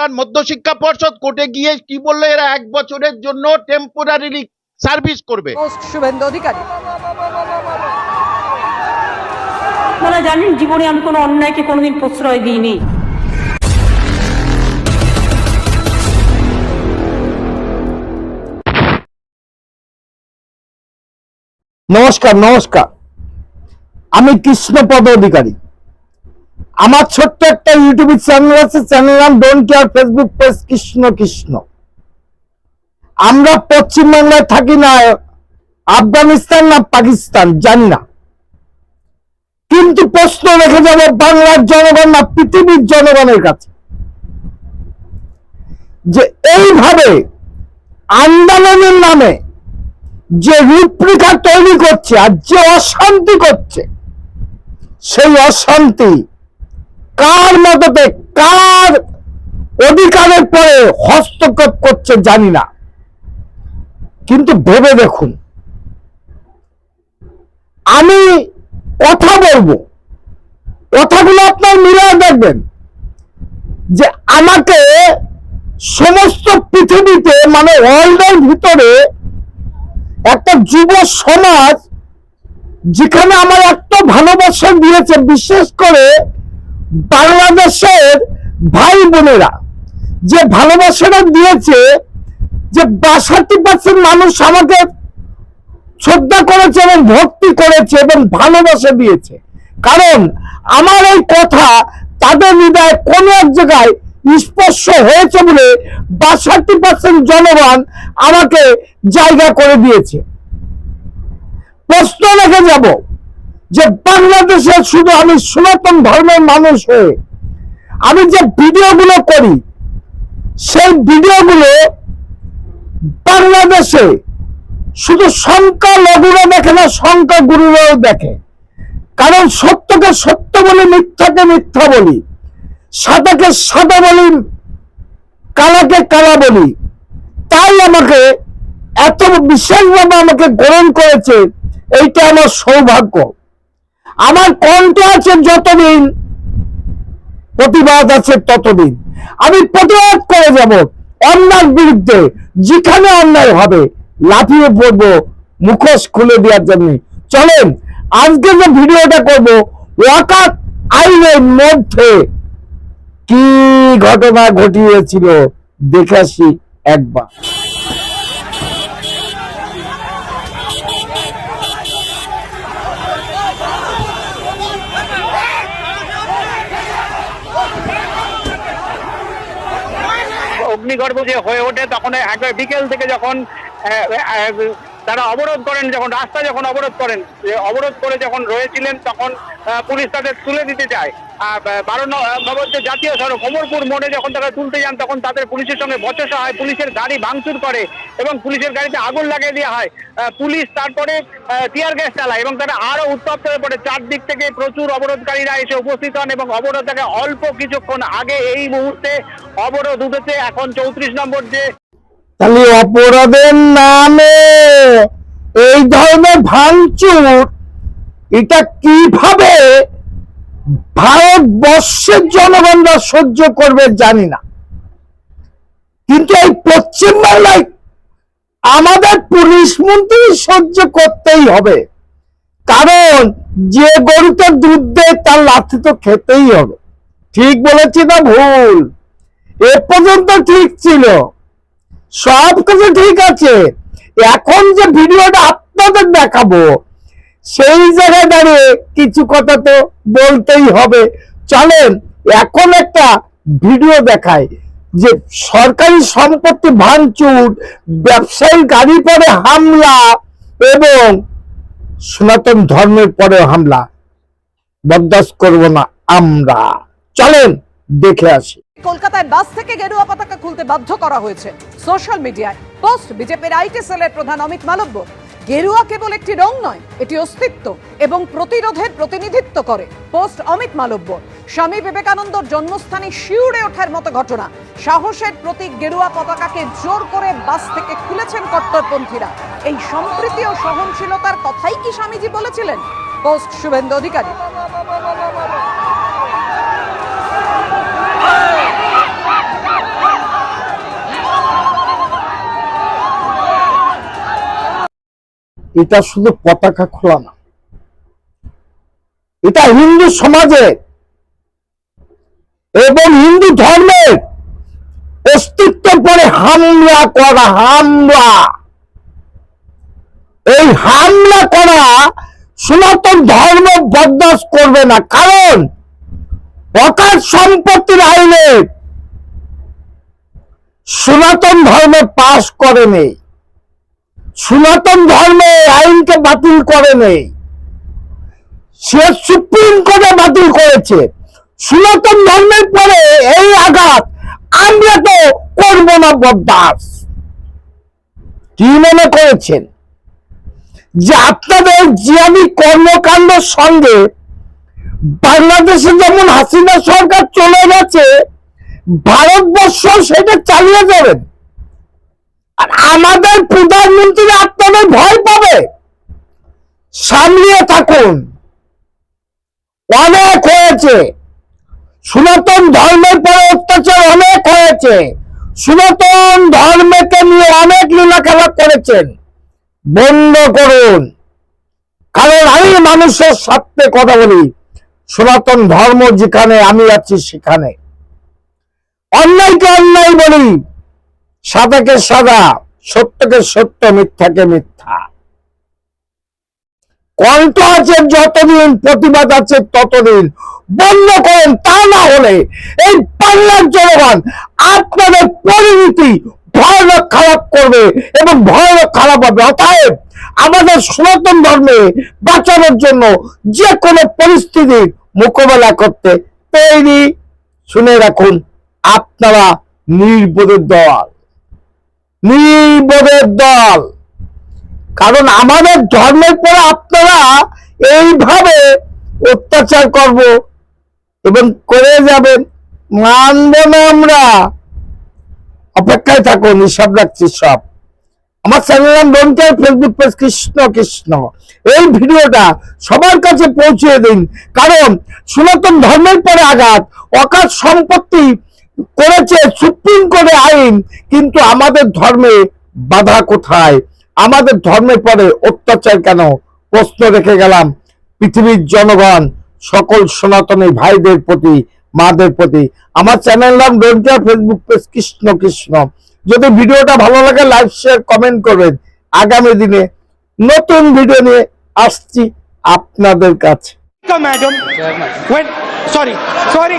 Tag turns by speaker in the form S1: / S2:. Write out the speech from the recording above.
S1: আপনার মধ্যশিক্ষা পর্ষদ কোর্টে গিয়ে কি বলল? এরা এক বছরের জন্য টেম্পোরারিলি সার্ভিস করবে।
S2: শুভেন্দু অধিকারী।
S3: আপনারা জানেন জীবনে আমি কোনো অন্যায়কে কোনোদিন প্রশ্রয় দিইনি।
S4: নমস্কার নমস্কার। আমি কৃষ্ণপদ অধিকারী। আমার ছোট্ট একটা ইউটিউব চ্যানেল আছে চ্যানেল নাম don't care Facebook page Krishna Krishna. আমরা পশ্চিমবাংলায় থাকি না, আফগানিস্তান না পাকিস্তান, জানি না। কিন্তু প্রশ্ন রেখে যাব বাংলার জনগণ না পৃথিবীর জনগণের কাছে। যে এইভাবে আন্দোলনের নামে যে রূপরেখা তৈরি করছে আর যে অশান্তি করছে, সেই অশান্তি কার মদতে, কার অধিকারের পরে হস্তক্ষেপ করছে জানি না। কিন্তু ভেবে দেখুন, আমি কথা বলব, কথাগুলো আপনার মিলিয়ে দেখবেন, যে আমাকে সমস্ত পৃথিবীতে মানে ওয়ার্ল্ডের ভিতরে একটা যুব সমাজ, যেখানে আমার এত ভালোবাসা দিয়েছে, বিশেষ করে বাংলাদেশের ভাই বোনেরা যে ভালোবাসাটা দিয়েছে, যে বাষট্টি পার্সেন্ট মানুষ আমাকে শ্রদ্ধা করেছে এবং ভক্তি করেছে এবং ভালোবাসা দিয়েছে। কারণ আমার এই কথা তাদের হৃদয়ে কোনো এক জায়গায় স্পর্শ হয়েছে বলে বাষট্টি পার্সেন্ট জনগণ আমাকে জায়গা করে দিয়েছে। প্রশ্ন রেখে যাব। যে বাংলাদেশে শুধু আমি সনাতন ধর্মের মানুষ হয়ে আমি যে ভিডিওগুলো করি, সেই ভিডিওগুলো বাংলাদেশে শুধু সংখ্যা লঘুরা দেখে না, সংখ্যা গুরুরাও দেখে। কারণ সত্যকে সত্য বলি, মিথ্যাকে মিথ্যা বলি, সাদাকে সাদা বলি, কালাকে কালা বলি, তাই আমাকে এত বিশেষভাবে আমাকে গ্রহণ করেছে, এইটা আমার সৌভাগ্য। আমার কণ্ঠ আছে যতদিন, প্রতিবাদ আছে ততদিন। আমি প্রতিবাদ করে যাব অন্যার বিরুদ্ধে, যেখানে অন্যায় হবে, লাফিয়ে পড়ব, মুখোশ খুলে দেওয়ার জন্য। চলেন, আজকে যে ভিডিওটা করব, ওয়াকাত আইনের মধ্যে কি ঘটনা ঘটিয়েছিল, দেখে আসি একবার।
S5: অগ্নিগর্ভ যে হয়ে ওঠে তখন একবার বিকেল থেকে যখন তারা অবরোধ করেন, যখন রাস্তা যখন অবরোধ করেন অবরোধ করে যখন রয়েছিলেন, তখন পুলিশ তাদের তুলে দিতে চায়। বারো নম্বর যে জাতীয় সড়ক, অমরপুর মোড়ে যখন তারা তুলতে যান, তখন তাদের পুলিশের সঙ্গে বচসা হয়, পুলিশের গাড়ি ভাঙচুর করে এবং পুলিশের গাড়িতে আগুন লাগিয়ে দেওয়া হয়। পুলিশ তারপরে টিয়ার গ্যাস চালায় এবং তারা আরও উত্তপ্ত হয়ে পড়ে। চারদিক থেকে প্রচুর অবরোধকারীরা এসে উপস্থিত হন এবং অবরোধ থেকে অল্প কিছুক্ষণ আগে এই মুহূর্তে অবরোধ উঠেছে। এখন চৌত্রিশ নম্বর যে
S4: তাহলে অপরাধের নামে এই ধরনের ভাঙচুর, এটা কীভাবে ভারতবর্ষের জনগণরা সহ্য করবে জানি না। কিন্তু এই পশ্চিমবাংলায় আমাদের পুলিশ মন্ত্রী সহ্য করতেই হবে। কারণ যে গরুতে দুধ দেয় তার লাথি তো খেতেই হবে। ঠিক বলেছি না ভুল? এ পর্যন্ত ঠিক ছিল। সব কিছু ঠিক আছে। এখন যে ভিডিওটা আপনাদের দেখাবো, সেই জায়গায় দাঁড়িয়ে কিছু কথা তো বলতেই হবে। চলেন, এখন একটা ভিডিও দেখায় যে সরকারি সম্পত্তি ভাঙচুর ব্যবসায়ী গাড়ি পরে হামলা এবং সনাতন ধর্মের পরে হামলা। বরদাস্ত করব না আমরা। চলেন, দেখে আসি।
S2: কলকাতায় বাস থেকে গেরুয়া পতাকা খুলতে বাধ্য করা হয়েছে। সোশ্যাল মিডিয়ায় পোস্ট বিজেপির আইটি সেলের প্রধান অমিত মালব্য। গেরুয়া কেবল একটি রং নয়, এটি অস্তিত্ব এবং প্রতিরোধের প্রতিনিধিত্ব করে, পোস্ট অমিত মালব্য। স্বামী বিবেকানন্দর জন্মস্থানে শিউরে ওঠার মতো ঘটনা, সাহসের প্রতীক গেরুয়া পতাকাকে জোর করে বাস থেকে খুলেছেন কট্টরপন্থীরা। এই সম্প্রীতি ও সহনশীলতার কথাই কি স্বামীজি বলেছিলেন? পোস্ট শুভেন্দু অধিকারী।
S4: এটা শুধু পতাকা খোলা না। এটা হিন্দু সমাজে এবং হিন্দু ধর্মের অস্তিত্ব পরে হামলা করা, হামলা। এই হামলা করা সনাতন ধর্ম বরদাস্ত করবে না। কারণ অকাল সম্পত্তির আইনে সনাতন ধর্মে পাশ করেনি। সনাতন ধর্মে আইনকে বাতিল করে নেই। সে সুপ্রিম কোর্টে বাতিল করেছে। সনাতন ধর্মের পরে এই আঘাত আমরা তো করব না বরদাস কি মনে করেছেন? যে আপনাদের জিয়ানি কর্মকাণ্ডের সঙ্গে বাংলাদেশে যেমন হাসিনা সরকার চলে গেছে, ভারতবর্ষ সেটা চালিয়ে যাবেন। আর আমাদের প্রধানমন্ত্রী আপনাদের ভয় পাবে। সামলিয়ে থাকুন। অনেক হয়েছে। সনাতন ধর্মের পরে অত্যাচার অনেক হয়েছে। সনাতন ধর্মকে নিয়ে অনেক লীলা খেলা করেছেন। বন্ধ করুন। কারণ আমি মানুষের সাথে কথা বলি। সনাতন ধর্ম যেখানে, আমি আছি সেখানে। অন্যায়কে অন্যায় বলি। সাদাকে সাদা, সত্যকে সত্য, মিথ্যাকে মিথ্যা। কণ্ঠ আছে, যতদিন প্রতিবাদ আছে, ততদিন। বন্ধ করেন, তা না হলে এই বাংলার জনগণ আপনাদের পরিণতি ভয়ানক খারাপ করবে এবং ভয়ানক খারাপ হবে। অতএব আমাদের সনাতন ধর্মে বাঁচানোর জন্য যে কোনো পরিস্থিতির মোকাবেলা করতে তৈরি। শুনে রাখুন, আপনারা নির্বোধের দল। নির্বোধের দল। কারণ আমাদের ধর্মের পরে আপনারা এইভাবে অত্যাচার করব এবং করে যাবেন। মানব না আমরা। অপেক্ষায় থাকুন হিসাব রাখছি সব। আমার চ্যানেল নাম ফেসবুক পেজ কৃষ্ণ কৃষ্ণ। এই ভিডিওটা সবার কাছে পৌঁছে দিন। কারণ সনাতন ধর্মের পরে আঘাত অকাশ সম্পত্তি করেছে সুপ্রিম কোর্টে আইন কিন্তু আমাদের ধর্মে বাধা কোথায়? আমাদের ধর্মের পরে অত্যাচার কেন? প্রশ্ন রেখে গেলাম। পৃথিবীর জনগণ সকল সনাতনী ভাইদের প্রতি মাদের প্রতি। আমার চ্যানেল নাম ডোনটা ফেসবুক পেজ কৃষ্ণ কৃষ্ণ। যদি ভিডিওটা ভালো লাগে লাইক শেয়ার কমেন্ট করবেন। আগামী দিনে নতুন ভিডিও নিয়ে আসছি আপনাদের কাছে.
S6: When, sorry, sorry.